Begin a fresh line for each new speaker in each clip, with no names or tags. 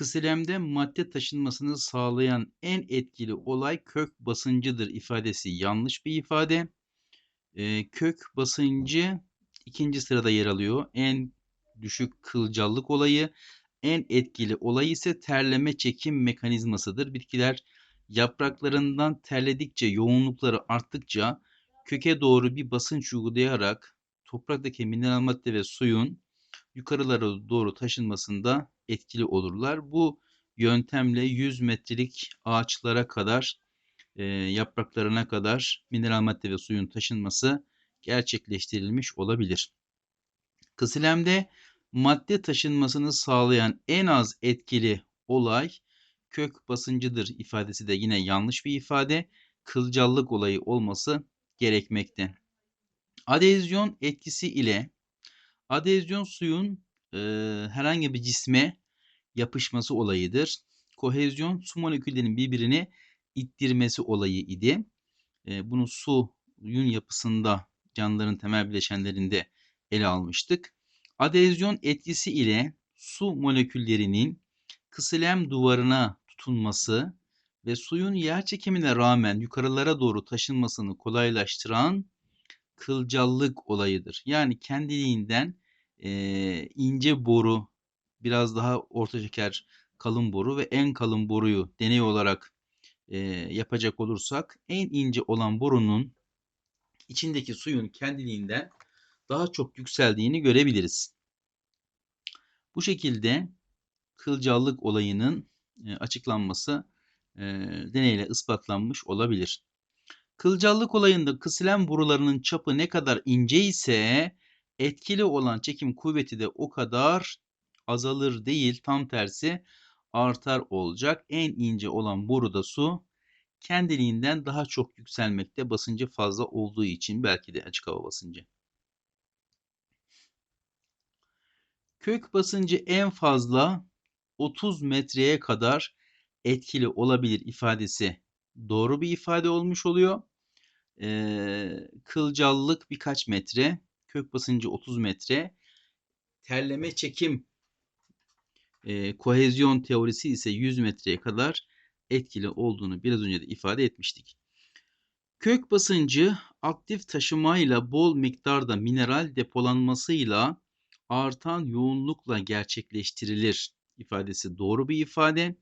Kısilemde madde taşınmasını sağlayan en etkili olay kök basıncıdır ifadesi yanlış bir ifade. Ee, kök basıncı ikinci sırada yer alıyor. En düşük kılcallık olayı, en etkili olay ise terleme çekim mekanizmasıdır. Bitkiler yapraklarından terledikçe, yoğunlukları arttıkça köke doğru bir basınç uygulayarak topraktaki mineral madde ve suyun yukarılara doğru taşınmasında etkili olurlar. Bu yöntemle 100 metrelik ağaçlara kadar e, yapraklarına kadar mineral madde ve suyun taşınması gerçekleştirilmiş olabilir. Kısilemde madde taşınmasını sağlayan en az etkili olay kök basıncıdır ifadesi de yine yanlış bir ifade. Kılcallık olayı olması gerekmekte. Adezyon etkisi ile adezyon suyun e, herhangi bir cisme yapışması olayıdır. Kohezyon su moleküllerinin birbirini ittirmesi olayı idi. E, bunu suyun yapısında canlıların temel bileşenlerinde ele almıştık. Adezyon etkisi ile su moleküllerinin kısilem duvarına tutunması ve suyun yer çekimine rağmen yukarılara doğru taşınmasını kolaylaştıran kılcallık olayıdır. Yani kendiliğinden e, ince boru, biraz daha orta şeker kalın boru ve en kalın boruyu deney olarak e, yapacak olursak en ince olan borunun içindeki suyun kendiliğinden daha çok yükseldiğini görebiliriz. Bu şekilde kılcallık olayının e, açıklanması e, deneyle ispatlanmış olabilir. Kılcallık olayında kısilen borularının çapı ne kadar ince ise etkili olan çekim kuvveti de o kadar azalır değil tam tersi artar olacak. En ince olan boruda su kendiliğinden daha çok yükselmekte basıncı fazla olduğu için belki de açık hava basıncı. Kök basıncı en fazla 30 metreye kadar etkili olabilir ifadesi doğru bir ifade olmuş oluyor. Ee, kılcallık birkaç metre, kök basıncı 30 metre, terleme çekim e, kohezyon teorisi ise 100 metreye kadar etkili olduğunu biraz önce de ifade etmiştik. Kök basıncı aktif taşımayla bol miktarda mineral depolanmasıyla artan yoğunlukla gerçekleştirilir ifadesi doğru bir ifade.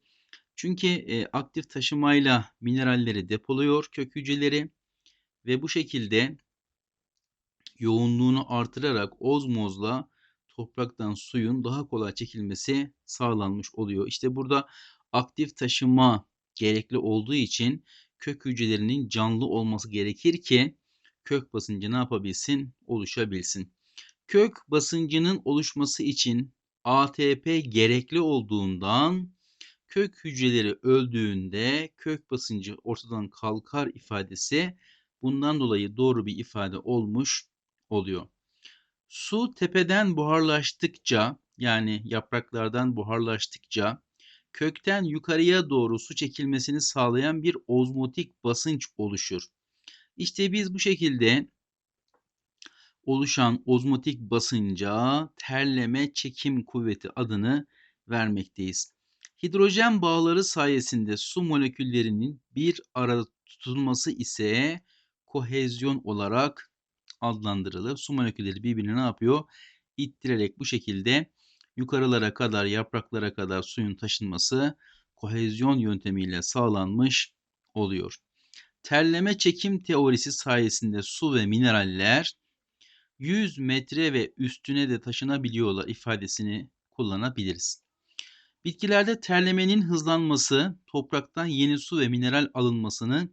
Çünkü e, aktif taşımayla mineralleri depoluyor kök hücreleri ve bu şekilde yoğunluğunu artırarak ozmozla topraktan suyun daha kolay çekilmesi sağlanmış oluyor. İşte burada aktif taşıma gerekli olduğu için kök hücrelerinin canlı olması gerekir ki kök basıncı ne yapabilsin? Oluşabilsin. Kök basıncının oluşması için ATP gerekli olduğundan kök hücreleri öldüğünde kök basıncı ortadan kalkar ifadesi bundan dolayı doğru bir ifade olmuş oluyor. Su tepeden buharlaştıkça yani yapraklardan buharlaştıkça kökten yukarıya doğru su çekilmesini sağlayan bir ozmotik basınç oluşur. İşte biz bu şekilde oluşan ozmotik basınca terleme çekim kuvveti adını vermekteyiz. Hidrojen bağları sayesinde su moleküllerinin bir arada tutulması ise kohezyon olarak adlandırılır. Su molekülleri birbirini ne yapıyor? İttirerek bu şekilde yukarılara kadar, yapraklara kadar suyun taşınması kohezyon yöntemiyle sağlanmış oluyor. Terleme çekim teorisi sayesinde su ve mineraller 100 metre ve üstüne de taşınabiliyorlar ifadesini kullanabiliriz. Bitkilerde terlemenin hızlanması topraktan yeni su ve mineral alınmasını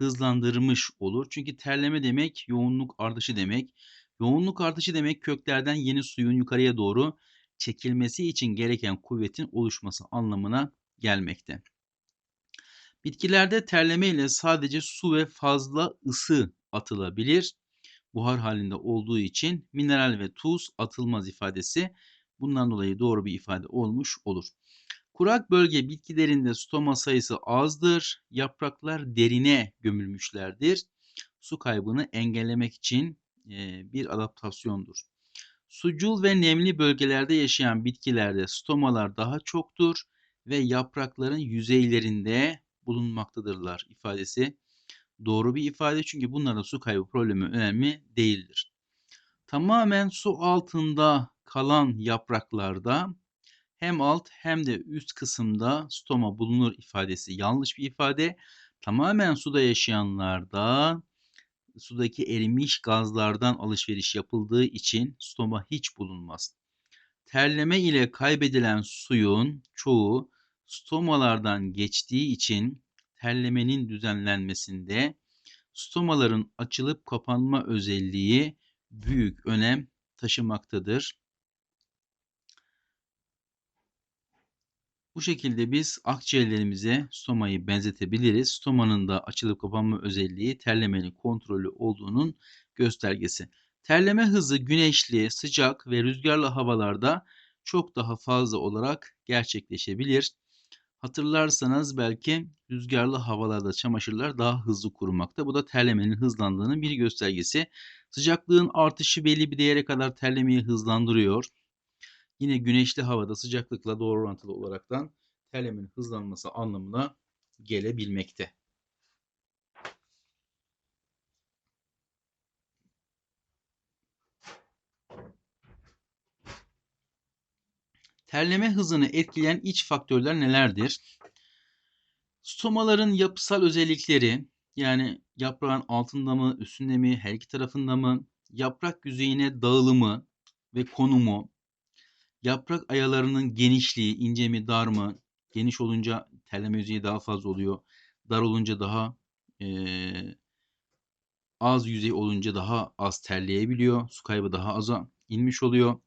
hızlandırmış olur. Çünkü terleme demek yoğunluk artışı demek. Yoğunluk artışı demek köklerden yeni suyun yukarıya doğru çekilmesi için gereken kuvvetin oluşması anlamına gelmekte. Bitkilerde terleme ile sadece su ve fazla ısı atılabilir. Buhar halinde olduğu için mineral ve tuz atılmaz ifadesi bundan dolayı doğru bir ifade olmuş olur. Kurak bölge bitkilerinde stoma sayısı azdır. Yapraklar derine gömülmüşlerdir. Su kaybını engellemek için bir adaptasyondur. Sucul ve nemli bölgelerde yaşayan bitkilerde stomalar daha çoktur. ve yaprakların yüzeylerinde bulunmaktadırlar ifadesi doğru bir ifade çünkü bunların su kaybı problemi önemli değildir. Tamamen su altında kalan yapraklarda hem alt hem de üst kısımda stoma bulunur ifadesi yanlış bir ifade. Tamamen suda yaşayanlarda sudaki erimiş gazlardan alışveriş yapıldığı için stoma hiç bulunmaz. Terleme ile kaybedilen suyun çoğu stomalardan geçtiği için terlemenin düzenlenmesinde stomaların açılıp kapanma özelliği büyük önem taşımaktadır. Bu şekilde biz akciğerlerimize stomayı benzetebiliriz. Stomanın da açılıp kapanma özelliği terlemenin kontrolü olduğunun göstergesi. Terleme hızı güneşli, sıcak ve rüzgarlı havalarda çok daha fazla olarak gerçekleşebilir. Hatırlarsanız belki rüzgarlı havalarda çamaşırlar daha hızlı kurumakta. Bu da terlemenin hızlandığının bir göstergesi. Sıcaklığın artışı belli bir değere kadar terlemeyi hızlandırıyor. Yine güneşli havada sıcaklıkla doğru orantılı olaraktan terlemenin hızlanması anlamına gelebilmekte. Terleme hızını etkileyen iç faktörler nelerdir? Stomaların yapısal özellikleri yani yaprağın altında mı, üstünde mi, her iki tarafında mı, yaprak yüzeyine dağılımı ve konumu, yaprak ayalarının genişliği, ince mi, dar mı, geniş olunca terleme yüzeyi daha fazla oluyor, dar olunca daha e, az yüzey olunca daha az terleyebiliyor, su kaybı daha aza inmiş oluyor.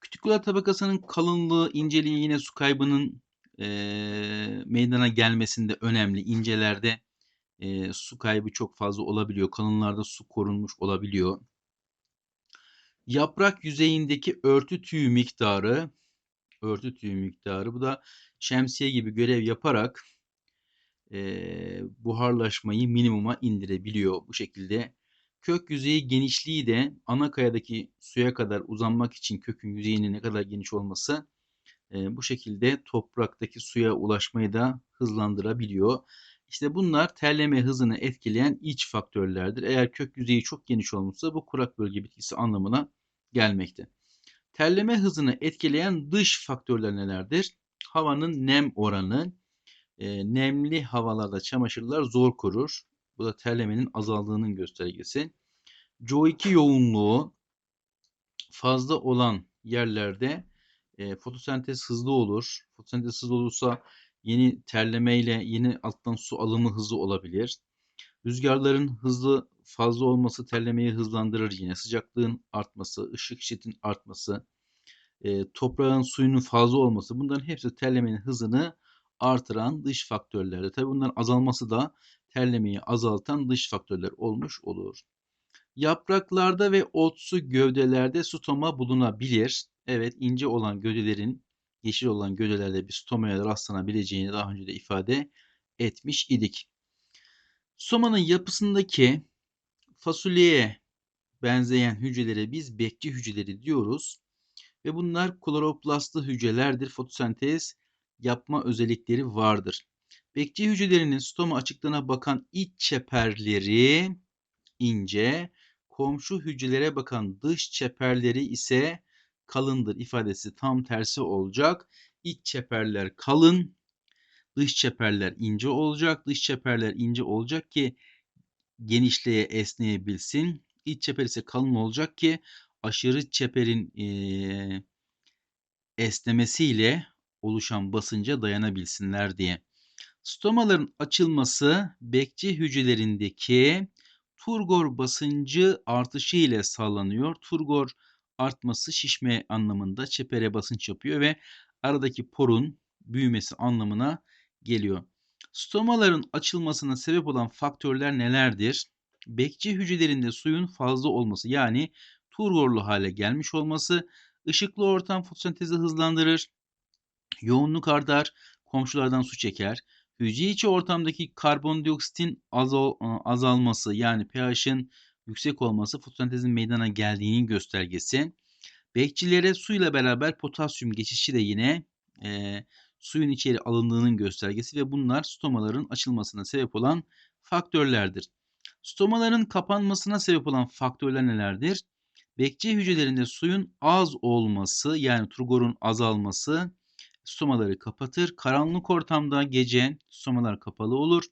Kütikular tabakasının kalınlığı, inceliği yine su kaybının e, meydana gelmesinde önemli. İncelerde e, su kaybı çok fazla olabiliyor. Kalınlarda su korunmuş olabiliyor. Yaprak yüzeyindeki örtü tüyü miktarı, örtü tüyü miktarı bu da şemsiye gibi görev yaparak e, buharlaşmayı minimuma indirebiliyor. Bu şekilde Kök yüzeyi genişliği de ana kayadaki suya kadar uzanmak için kökün yüzeyinin ne kadar geniş olması e, bu şekilde topraktaki suya ulaşmayı da hızlandırabiliyor. İşte bunlar terleme hızını etkileyen iç faktörlerdir. Eğer kök yüzeyi çok geniş olmuşsa bu kurak bölge bitkisi anlamına gelmekte. Terleme hızını etkileyen dış faktörler nelerdir? Havanın nem oranı. E, nemli havalarda çamaşırlar zor kurur. Bu da terlemenin azaldığının göstergesi. CO2 yoğunluğu fazla olan yerlerde e, fotosentez hızlı olur. Fotosentez hızlı olursa yeni terleme ile yeni alttan su alımı hızlı olabilir. Rüzgarların hızlı fazla olması terlemeyi hızlandırır yine. Sıcaklığın artması, ışık şiddetinin artması, e, toprağın suyunun fazla olması bunların hepsi terlemenin hızını artıran dış faktörlerdir. Tabi bunların azalması da terlemeyi azaltan dış faktörler olmuş olur. Yapraklarda ve otsu gövdelerde stoma bulunabilir. Evet ince olan gövdelerin yeşil olan gövdelerde bir stomaya rastlanabileceğini daha önce de ifade etmiş idik. Stomanın yapısındaki fasulyeye benzeyen hücrelere biz bekçi hücreleri diyoruz. Ve bunlar kloroplastlı hücrelerdir. Fotosentez yapma özellikleri vardır. Bekçi hücrelerinin stoma açıklığına bakan iç çeperleri ince, komşu hücrelere bakan dış çeperleri ise kalındır ifadesi tam tersi olacak. İç çeperler kalın, dış çeperler ince olacak. Dış çeperler ince olacak ki genişliğe esneyebilsin. İç çeper ise kalın olacak ki aşırı çeperin e, esnemesiyle oluşan basınca dayanabilsinler diye. Stomaların açılması bekçi hücrelerindeki turgor basıncı artışı ile sağlanıyor. Turgor artması şişme anlamında çepere basınç yapıyor ve aradaki porun büyümesi anlamına geliyor. Stomaların açılmasına sebep olan faktörler nelerdir? Bekçi hücrelerinde suyun fazla olması yani turgorlu hale gelmiş olması, ışıklı ortam fotosentezi hızlandırır, yoğunluk artar, komşulardan su çeker, Hücre içi ortamdaki karbondioksitin azal, azalması yani pH'in yüksek olması fotosentezin meydana geldiğinin göstergesi. Bekçilere suyla beraber potasyum geçişi de yine e, suyun içeri alındığının göstergesi ve bunlar stomaların açılmasına sebep olan faktörlerdir. Stomaların kapanmasına sebep olan faktörler nelerdir? Bekçi hücrelerinde suyun az olması yani turgorun azalması stomaları kapatır. Karanlık ortamda gece stomalar kapalı olur.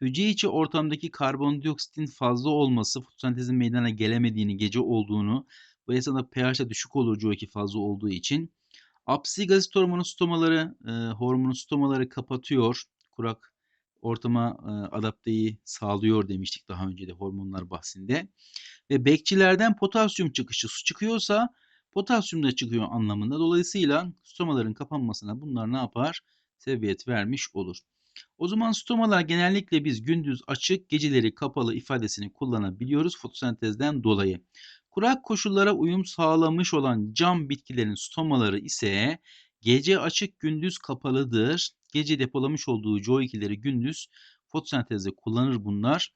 Hücre içi ortamdaki karbondioksitin fazla olması fotosentezin meydana gelemediğini, gece olduğunu, bu esnada pH'de düşük olur CO2 fazla olduğu için. Apsigazit hormonu stomaları, e, hormonu stomaları kapatıyor. Kurak ortama e, adapteyi sağlıyor demiştik daha önce de hormonlar bahsinde. Ve bekçilerden potasyum çıkışı su çıkıyorsa potasyum da çıkıyor anlamında. Dolayısıyla stomaların kapanmasına bunlar ne yapar? Sebebiyet vermiş olur. O zaman stomalar genellikle biz gündüz açık, geceleri kapalı ifadesini kullanabiliyoruz fotosentezden dolayı. Kurak koşullara uyum sağlamış olan cam bitkilerin stomaları ise gece açık gündüz kapalıdır. Gece depolamış olduğu CO2'leri gündüz fotosentezde kullanır bunlar.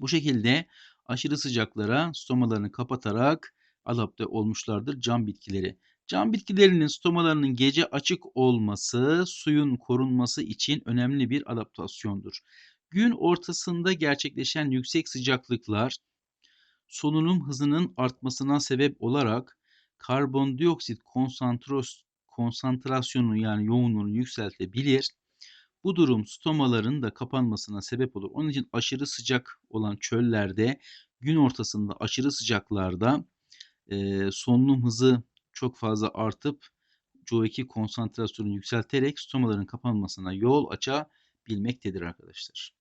Bu şekilde aşırı sıcaklara stomalarını kapatarak adapte olmuşlardır cam bitkileri. Cam bitkilerinin stomalarının gece açık olması suyun korunması için önemli bir adaptasyondur. Gün ortasında gerçekleşen yüksek sıcaklıklar solunum hızının artmasına sebep olarak karbondioksit konsantrasyonu yani yoğunluğunu yükseltebilir. Bu durum stomaların da kapanmasına sebep olur. Onun için aşırı sıcak olan çöllerde, gün ortasında aşırı sıcaklarda e, solunum hızı çok fazla artıp CO2 konsantrasyonunu yükselterek stomaların kapanmasına yol açabilmektedir arkadaşlar.